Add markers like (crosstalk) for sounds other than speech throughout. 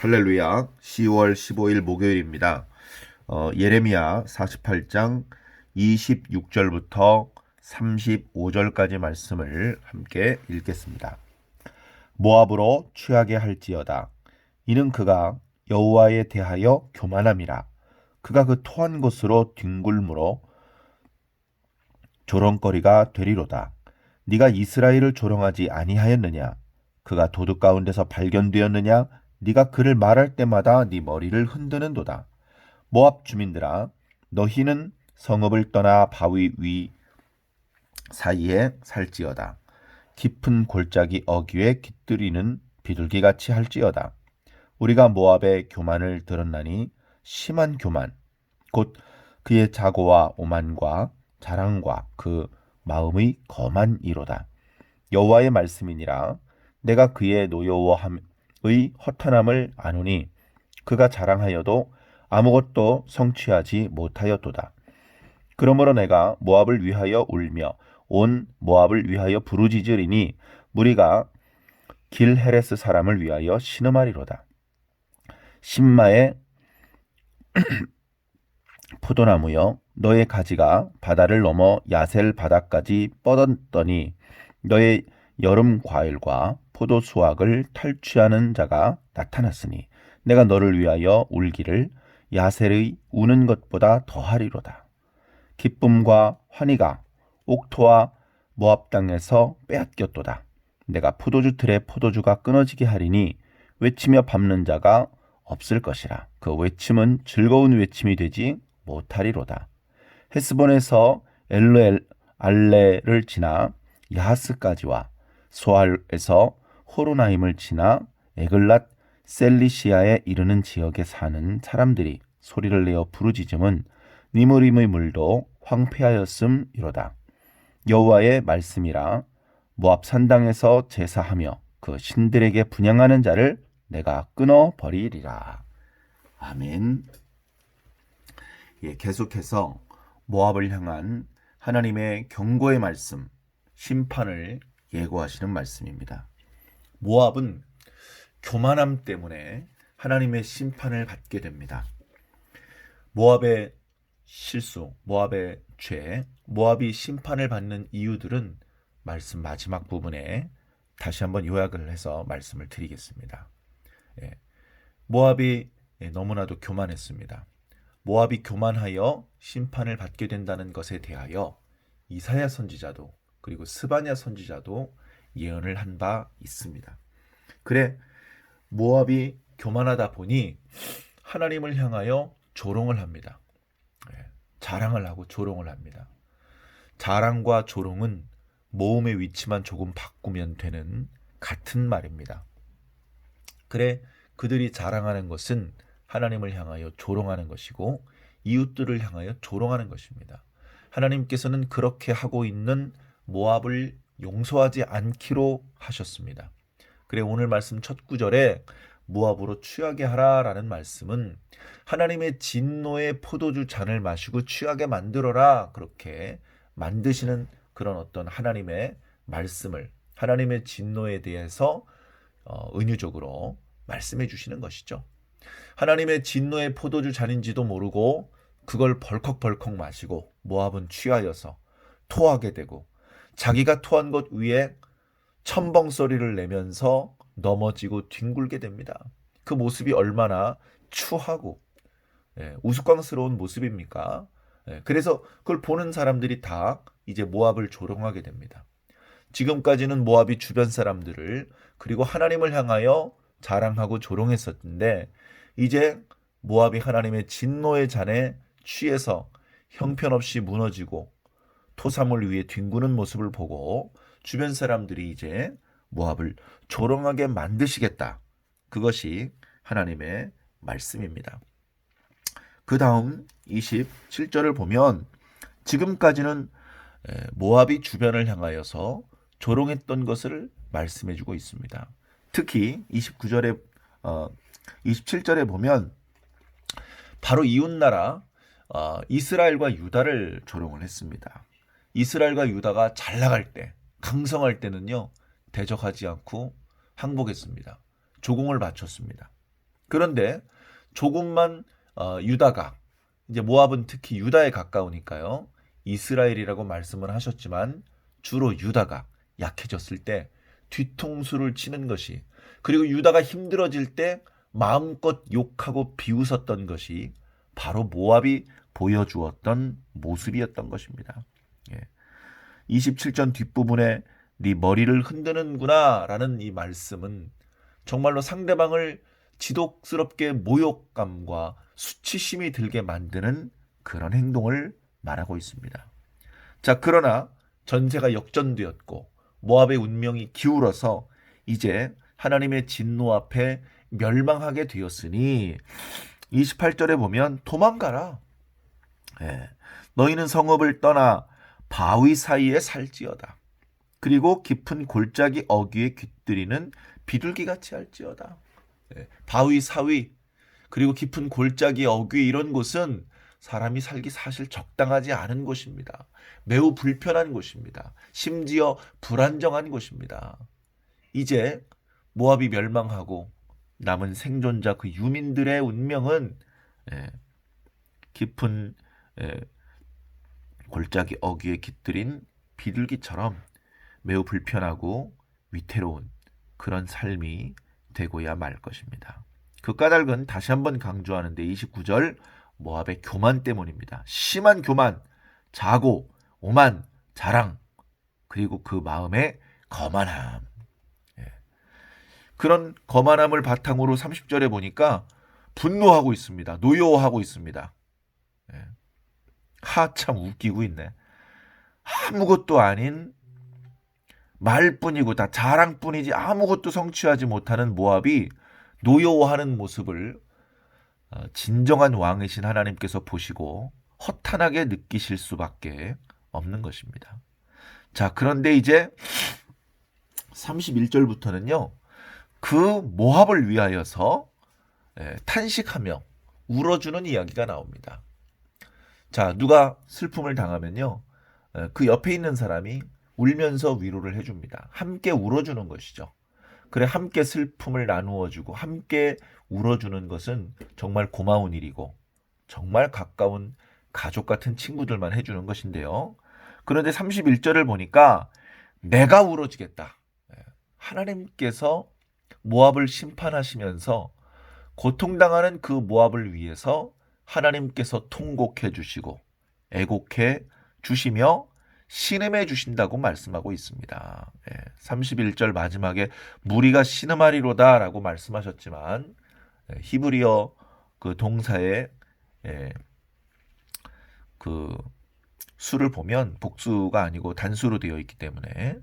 할렐루야. 10월 15일 목요일입니다. 어, 예레미야 48장 26절부터 35절까지 말씀을 함께 읽겠습니다. 모압으로 취하게 할지어다. 이는 그가 여호와에 대하여 교만함이라. 그가 그 토한 곳으로 뒹굴므로 조롱거리가 되리로다. 네가 이스라엘을 조롱하지 아니하였느냐? 그가 도둑 가운데서 발견되었느냐? 네가 그를 말할 때마다 네 머리를 흔드는도다. 모압 주민들아, 너희는 성읍을 떠나 바위 위 사이에 살지어다. 깊은 골짜기 어귀에 깃들이는 비둘기같이 할지어다. 우리가 모압의 교만을 들었나니 심한 교만, 곧 그의 자고와 오만과 자랑과 그 마음의 거만 이로다. 여호와의 말씀이니라 내가 그의 노여워함 의 허탄함을 아노니 그가 자랑하여도 아무것도 성취하지 못하였도다. 그러므로 내가 모압을 위하여 울며 온 모압을 위하여 부르짖으리니 무리가 길헤레스 사람을 위하여 신음하리로다. 신마의 (clears throat) 포도나무여 너의 가지가 바다를 넘어 야셀 바다까지 뻗었더니 너의 여름 과일과 포도 수확을 탈취하는 자가 나타났으니 내가 너를 위하여 울기를 야셀의 우는 것보다 더하리로다. 기쁨과 환희가 옥토와 모압 땅에서 빼앗겼도다. 내가 포도주 틀에 포도주가 끊어지게 하리니 외치며 밟는 자가 없을 것이라. 그 외침은 즐거운 외침이 되지 못하리로다. 헤스본에서 엘르엘 알레를 지나 야하스까지와 소알에서 호로나임을 지나 에글랏 셀리시아에 이르는 지역에 사는 사람들이 소리를 내어 부르짖음은 니무림의 물도 황폐하였음이로다. 여호와의 말씀이라 모압 산당에서 제사하며 그 신들에게 분양하는 자를 내가 끊어 버리리라. 아멘. 예, 계속해서 모압을 향한 하나님의 경고의 말씀, 심판을 예고하시는 말씀입니다. 모압은 교만함 때문에 하나님의 심판을 받게 됩니다. 모압의 실수, 모압의 죄, 모압이 심판을 받는 이유들은 말씀 마지막 부분에 다시 한번 요약을 해서 말씀을 드리겠습니다. 예, 모압이 예, 너무나도 교만했습니다. 모압이 교만하여 심판을 받게 된다는 것에 대하여 이사야 선지자도 그리고 스바냐 선지자도 예언을 한 바 있습니다. 그래 모압이 교만하다 보니 하나님을 향하여 조롱을 합니다. 예, 자랑을 하고 조롱을 합니다. 자랑과 조롱은 모음의 위치만 조금 바꾸면 되는 같은 말입니다. 그래 그들이 자랑하는 것은 하나님을 향하여 조롱하는 것이고 이웃들을 향하여 조롱하는 것입니다. 하나님께서는 그렇게 하고 있는 모압을 용서하지 않기로 하셨습니다. 그래 오늘 말씀 첫 구절에 모압으로 취하게 하라라는 말씀은 하나님의 진노의 포도주 잔을 마시고 취하게 만들어라 그렇게 만드시는 그런 어떤 하나님의 말씀을 하나님의 진노에 대해서 어, 은유적으로 말씀해 주시는 것이죠. 하나님의 진노의 포도주 잔인지도 모르고 그걸 벌컥벌컥 마시고 모압은 취하여서 토하게 되고 자기가 토한 것 위에 첨벙 소리를 내면서 넘어지고 뒹굴게 됩니다. 그 모습이 얼마나 추하고 예, 우스꽝스러운 모습입니까? 예, 그래서 그걸 보는 사람들이 다 이제 모압을 조롱하게 됩니다. 지금까지는 모압이 주변 사람들을 그리고 하나님을 향하여 자랑하고 조롱했었는데 이제 모압이 하나님의 진노의 잔에 취해서 형편없이 무너지고 토사물 위에 뒹구는 모습을 보고 주변 사람들이 이제 모압을 조롱하게 만드시겠다. 그것이 하나님의 말씀입니다. 그 다음 27절을 보면 지금까지는 모압이 주변을 향하여서 조롱했던 것을 말씀해 주고 있습니다. 특히 29절에 어, 27절에 보면 바로 이웃 나라 어, 이스라엘과 유다를 조롱을 했습니다. 이스라엘과 유다가 잘 나갈 때, 강성할 때는요, 대적하지 않고 항복했습니다. 조공을 바쳤습니다. 그런데 조금만 어, 유다가 이제 모압은 특히 유다에 가까우니까요. 이스라엘이라고 말씀을 하셨지만 주로 유다가 약해졌을 때 뒤통수를 치는 것이 그리고 유다가 힘들어질 때 마음껏 욕하고 비웃었던 것이 바로 모압이 보여주었던 모습이었던 것입니다. 예. 27전 뒷부분에 네 머리를 흔드는구나라는 이 말씀은 정말로 상대방을 지독스럽게 모욕감과 수치심이 들게 만드는 그런 행동을 말하고 있습니다. 자, 그러나 전세가 역전되었고 모압의 운명이 기울어서 이제 하나님의 진노 앞에 멸망하게 되었으니 28절에 보면 도망가라. 예. 너희는 성읍을 떠나 바위 사이에 살지어다. 그리고 깊은 골짜기 어귀에 깃들이는 비둘기 같이 할지어다. 예. 바위 사위 그리고 깊은 골짜기 어귀 이런 곳은 사람이 살기 사실 적당하지 않은 곳입니다. 매우 불편한 곳입니다. 심지어 불안정한 곳입니다. 이제 모압이 멸망하고 남은 생존자 그 유민들의 운명은 예, 깊은 예, 골짜기 어귀에 깃들인 비둘기처럼 매우 불편하고 위태로운 그런 삶이 되고야 말 것입니다. 그 까닭은 다시 한번 강조하는데 29절 모압의 교만 때문입니다. 심한 교만, 자고, 오만, 자랑, 그리고 그 마음의 거만함. 예. 그런 거만함을 바탕으로 30절에 보니까 분노하고 있습니다. 노여워하고 있습니다. 예. 하참 웃기고 있네. 아무것도 아닌 말뿐이고 다 자랑뿐이지 아무것도 성취하지 못하는 모압이 노여워하는 모습을 어, 진정한 왕이신 하나님께서 보시고 허탄하게 느끼실 수밖에 없는 것입니다. 자, 그런데 이제 31절부터는요, 그 모압을 위하여서 예, 탄식하며 울어주는 이야기가 나옵니다. 자, 누가 슬픔을 당하면요, 예, 그 옆에 있는 사람이 울면서 위로를 해줍니다. 함께 울어주는 것이죠. 그래, 함께 슬픔을 나누어주고, 함께 울어주는 것은 정말 고마운 일이고, 정말 가까운 가족 같은 친구들만 해주는 것인데요. 그런데 31절을 보니까 내가 울어주겠다. 예, 하나님께서 모압을 심판하시면서 고통당하는 그 모압을 위해서 하나님께서 통곡해 주시고 애곡해 주시며 신음해 주신다고 말씀하고 있습니다. 예, 31절 마지막에 무리가 신음하리로다라고 말씀하셨지만 예, 히브리어 그 동사의 예, 그 수를 보면 복수가 아니고 단수로 되어 있기 때문에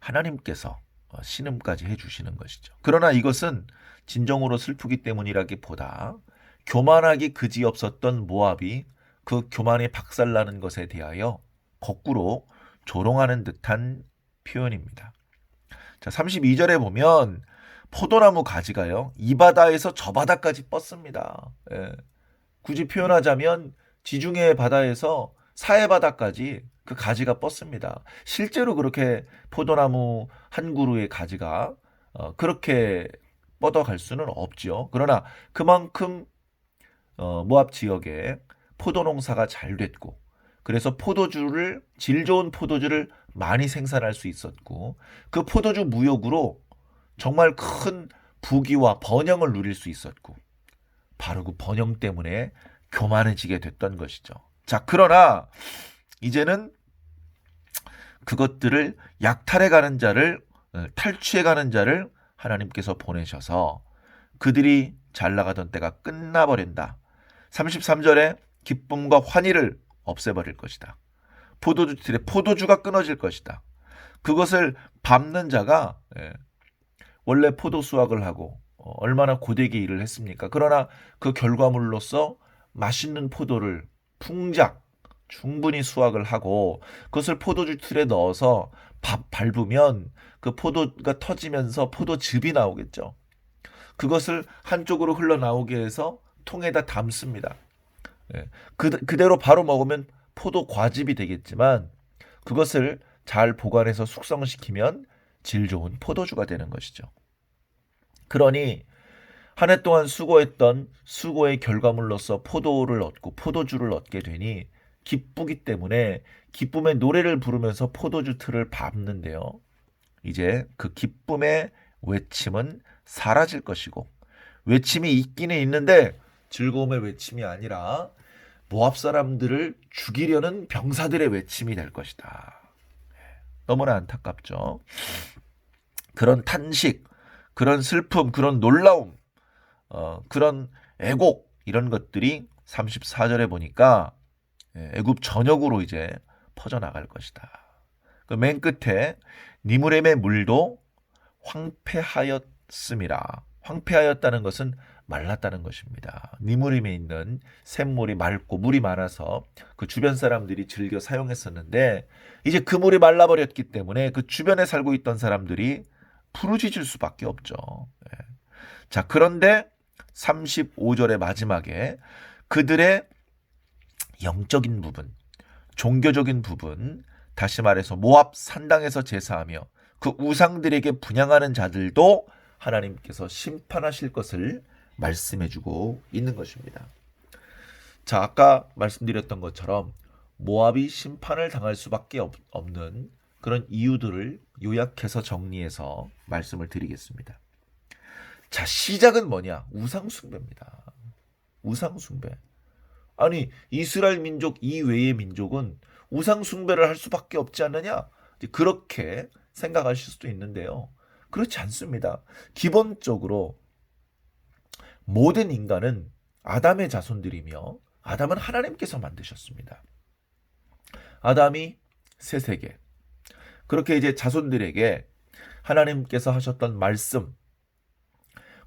하나님께서 어, 신음까지 해주시는 것이죠. 그러나 이것은 진정으로 슬프기 때문이라기보다 교만하기 그지없었던 모압이 그 교만이 박살나는 것에 대하여 거꾸로 조롱하는 듯한 표현입니다. 자, 32절에 보면 포도나무 가지가요, 이 바다에서 저 바다까지 뻗습니다. 예. 굳이 표현하자면 지중해 바다에서 사해 바다까지 그 가지가 뻗습니다. 실제로 그렇게 포도나무 한 그루의 가지가 어, 그렇게 뻗어갈 수는 없죠. 그러나 그만큼 어, 모압 지역에 포도 농사가 잘 됐고 그래서 포도주를 질 좋은 포도주를 많이 생산할 수 있었고 그 포도주 무역으로 정말 큰 부귀와 번영을 누릴 수 있었고 바로 그 번영 때문에 교만해지게 됐던 것이죠. 자, 그러나 이제는 그것들을 약탈해 가는 자를 어, 탈취해 가는 자를 하나님께서 보내셔서 그들이 잘 나가던 때가 끝나버린다. 33절에 기쁨과 환희를 없애버릴 것이다. 포도주 틀에 포도주가 끊어질 것이다. 그것을 밟는 자가 예, 원래 포도 수확을 하고 어, 얼마나 고되게 일을 했습니까? 그러나 그 결과물로서 맛있는 포도를 풍작 충분히 수확을 하고 그것을 포도주 틀에 넣어서 밥 밟으면 그 포도가 터지면서 포도즙이 나오겠죠. 그것을 한쪽으로 흘러나오게 해서 통에다 담습니다. 예. 그, 그대로 바로 먹으면 포도 과즙이 되겠지만 그것을 잘 보관해서 숙성시키면 질 좋은 포도주가 되는 것이죠. 그러니 한 해 동안 수고했던 수고의 결과물로서 포도를 얻고 포도주를 얻게 되니 기쁘기 때문에 기쁨의 노래를 부르면서 포도주 틀을 밟는데요. 이제 그 기쁨의 외침은 사라질 것이고 외침이 있기는 있는데 즐거움의 외침이 아니라 모압 사람들을 죽이려는 병사들의 외침이 될 것이다. 너무나 안타깝죠. 그런 탄식, 그런 슬픔, 그런 놀라움, 어, 그런 애곡 이런 것들이 34절에 보니까 예, 애굽 전역으로 이제 퍼져 나갈 것이다. 그 맨 끝에 니무렘의 물도 황폐하였음이라. 황폐하였다는 것은 말랐다는 것입니다. 니무림에 있는 샘물이 맑고 물이 많아서 그 주변 사람들이 즐겨 사용했었는데 이제 그 물이 말라버렸기 때문에 그 주변에 살고 있던 사람들이 부르짖을 수밖에 없죠. 예. 자, 그런데 35절의 마지막에 그들의 영적인 부분, 종교적인 부분, 다시 말해서 모압 산당에서 제사하며 그 우상들에게 분양하는 자들도 하나님께서 심판하실 것을 말씀해주고 있는 것입니다. 자, 아까 말씀드렸던 것처럼 모압이 심판을 당할 수밖에 없, 없는 그런 이유들을 요약해서 정리해서 말씀을 드리겠습니다. 자, 시작은 뭐냐? 우상숭배입니다. 우상숭배. 아니, 이스라엘 민족 이외의 민족은 우상숭배를 할 수밖에 없지 않느냐? 그렇게 생각하실 수도 있는데요. 그렇지 않습니다. 기본적으로 모든 인간은 아담의 자손들이며 아담은 하나님께서 만드셨습니다. 아담이 새 세계. 그렇게 이제 자손들에게 하나님께서 하셨던 말씀,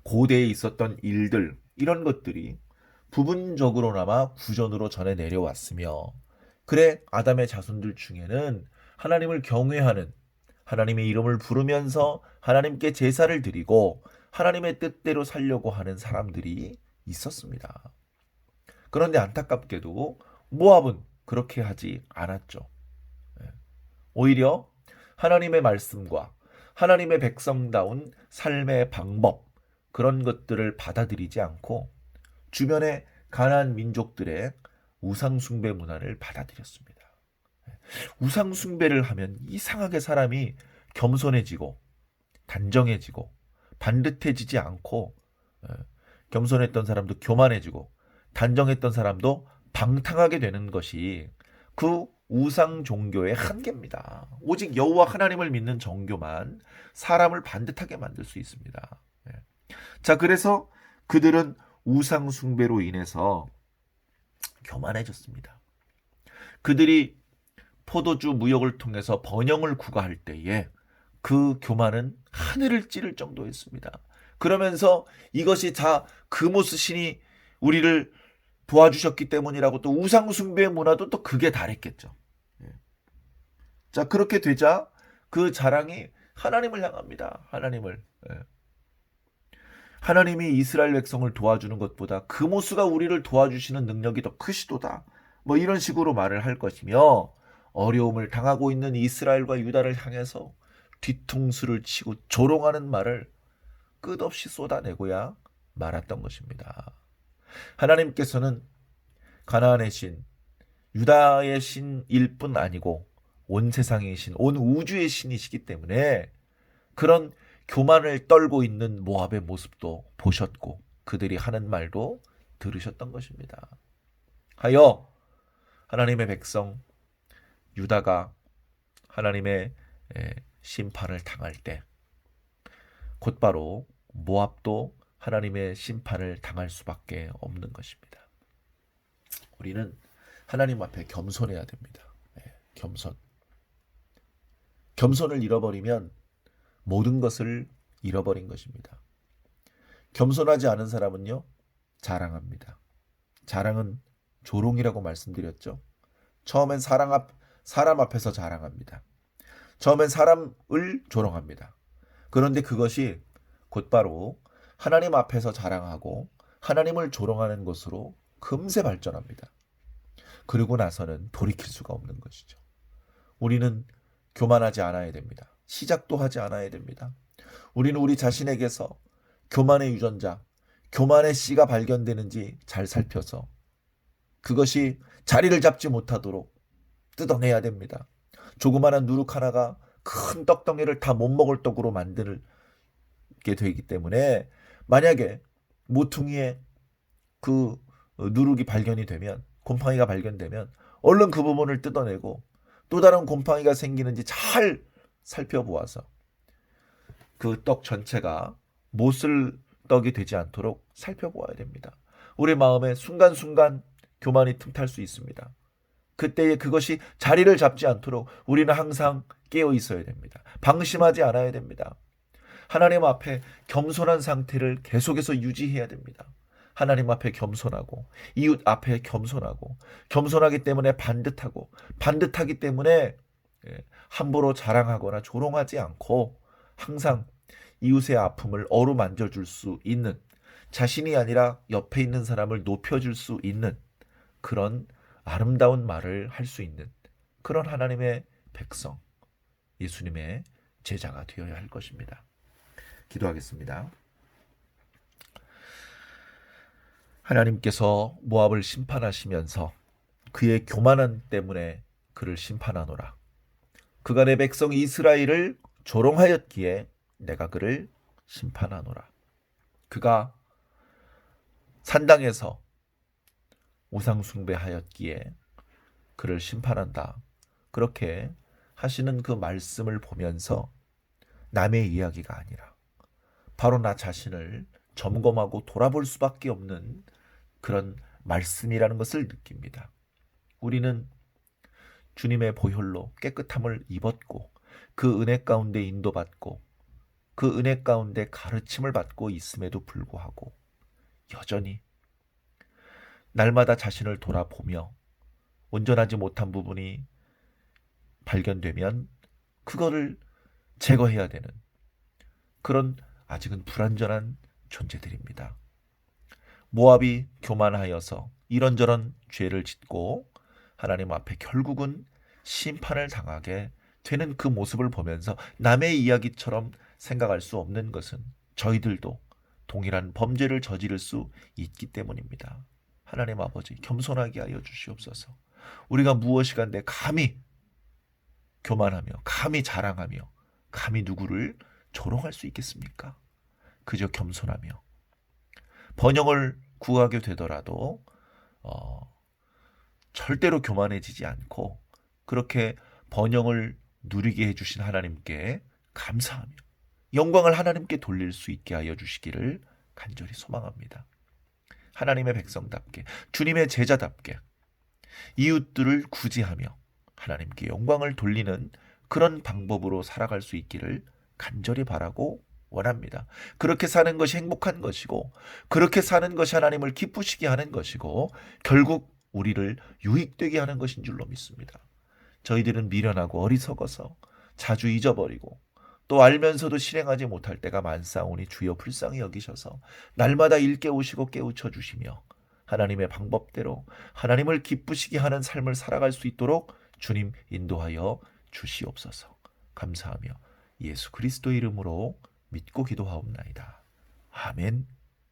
고대에 있었던 일들, 이런 것들이 부분적으로나마 구전으로 전해 내려왔으며, 그래, 아담의 자손들 중에는 하나님을 경외하는, 하나님의 이름을 부르면서 하나님께 제사를 드리고, 하나님의 뜻대로 살려고 하는 사람들이 있었습니다. 그런데 안타깝게도 모압은 그렇게 하지 않았죠. 예. 오히려 하나님의 말씀과 하나님의 백성다운 삶의 방법 그런 것들을 받아들이지 않고 주변의 가난 민족들의 우상숭배 문화를 받아들였습니다. 예. 우상숭배를 하면 이상하게 사람이 겸손해지고 단정해지고 반듯해지지 않고 예, 겸손했던 사람도 교만해지고 단정했던 사람도 방탕하게 되는 것이 그 우상 종교의 한계입니다. 오직 여호와 하나님을 믿는 종교만 사람을 반듯하게 만들 수 있습니다. 예. 자, 그래서 그들은 우상 숭배로 인해서 교만해졌습니다. 그들이 포도주 무역을 통해서 번영을 구가할 때에 그 교만은 하늘을 찌를 정도였습니다. 그러면서 이것이 다 금오스 신이 우리를 도와주셨기 때문이라고 또 우상숭배의 문화도 또 그게 다랬겠죠. 예. 자 그렇게 되자 그 자랑이 하나님을 향합니다. 하나님을 예. 하나님이 이스라엘 백성을 도와주는 것보다 금오스가 우리를 도와주시는 능력이 더 크시도다. 뭐 이런 식으로 말을 할 것이며 어려움을 당하고 있는 이스라엘과 유다를 향해서 뒤통수를 치고 조롱하는 말을 끝없이 쏟아내고야 말았던 것입니다. 하나님께서는 가나안의 신, 유다의 신일 뿐 아니고 온 세상의 신, 온 우주의 신이시기 때문에 그런 교만을 떨고 있는 모압의 모습도 보셨고 그들이 하는 말도 들으셨던 것입니다. 하여 하나님의 백성 유다가 하나님의 심판을 당할 때 곧바로 모압도 하나님의 심판을 당할 수밖에 없는 것입니다. 우리는 하나님 앞에 겸손해야 됩니다. 네, 겸손. 겸손을 잃어버리면 모든 것을 잃어버린 것입니다. 겸손하지 않은 사람은요, 자랑합니다. 자랑은 조롱이라고 말씀드렸죠. 처음엔 사람 앞, 사람 앞에서 자랑합니다. 처음엔 사람을 조롱합니다. 그런데 그것이 곧바로 하나님 앞에서 자랑하고 하나님을 조롱하는 것으로 금세 발전합니다. 그리고 나서는 돌이킬 수가 없는 것이죠. 우리는 교만하지 않아야 됩니다. 시작도 하지 않아야 됩니다. 우리는 우리 자신에게서 교만의 유전자, 교만의 씨가 발견되는지 잘 살펴서 그것이 자리를 잡지 못하도록 뜯어내야 됩니다. 조그마한 누룩 하나가 큰 떡덩이를 다 못 먹을 떡으로 만들게 되기 때문에 만약에 모퉁이에 그 누룩이 발견이 되면 곰팡이가 발견되면 얼른 그 부분을 뜯어내고 또 다른 곰팡이가 생기는지 잘 살펴보아서 그 떡 전체가 못을 떡이 되지 않도록 살펴보아야 됩니다. 우리 마음에 순간순간 교만이 틈탈 수 있습니다. 그때에 그것이 자리를 잡지 않도록 우리는 항상 깨어 있어야 됩니다. 방심하지 않아야 됩니다. 하나님 앞에 겸손한 상태를 계속해서 유지해야 됩니다. 하나님 앞에 겸손하고 이웃 앞에 겸손하고 겸손하기 때문에 반듯하고 반듯하기 때문에 예, 함부로 자랑하거나 조롱하지 않고 항상 이웃의 아픔을 어루만져 줄 수 있는 자신이 아니라 옆에 있는 사람을 높여 줄 수 있는 그런 아름다운 말을 할 수 있는 그런 하나님의 백성 예수님의 제자가 되어야 할 것입니다. 기도하겠습니다. 하나님께서 모압을 심판하시면서 그의 교만함 때문에 그를 심판하노라. 그가 내 백성 이스라엘을 조롱하였기에 내가 그를 심판하노라. 그가 산당에서 우상숭배하였기에 그를 심판한다. 그렇게 하시는 그 말씀을 보면서 남의 이야기가 아니라 바로 나 자신을 점검하고 돌아볼 수밖에 없는 그런 말씀이라는 것을 느낍니다. 우리는 주님의 보혈로 깨끗함을 입었고 그 은혜 가운데 인도받고 그 은혜 가운데 가르침을 받고 있음에도 불구하고 여전히 날마다 자신을 돌아보며 온전하지 못한 부분이 발견되면 그거를 제거해야 되는 그런 아직은 불완전한 존재들입니다. 모압이 교만하여서 이런저런 죄를 짓고 하나님 앞에 결국은 심판을 당하게 되는 그 모습을 보면서 남의 이야기처럼 생각할 수 없는 것은 저희들도 동일한 범죄를 저지를 수 있기 때문입니다. 하나님 아버지 겸손하게 하여 주시옵소서. 우리가 무엇이 간데 감히 교만하며 감히 자랑하며 감히 누구를 조롱할 수 있겠습니까? 그저 겸손하며 번영을 구하게 되더라도 어, 절대로 교만해지지 않고 그렇게 번영을 누리게 해주신 하나님께 감사하며 영광을 하나님께 돌릴 수 있게 하여 주시기를 간절히 소망합니다. 하나님의 백성답게 주님의 제자답게 이웃들을 구제하며 하나님께 영광을 돌리는 그런 방법으로 살아갈 수 있기를 간절히 바라고 원합니다. 그렇게 사는 것이 행복한 것이고 그렇게 사는 것이 하나님을 기쁘시게 하는 것이고 결국 우리를 유익되게 하는 것인 줄로 믿습니다. 저희들은 미련하고 어리석어서 자주 잊어버리고 또 알면서도 실행하지 못할 때가 많사오니 주여 불쌍히 여기셔서 날마다 일깨우시고 깨우쳐 주시며 하나님의 방법대로 하나님을 기쁘시게 하는 삶을 살아갈 수 있도록 주님 인도하여 주시옵소서. 감사하며 예수 그리스도 이름으로 믿고 기도하옵나이다. 아멘.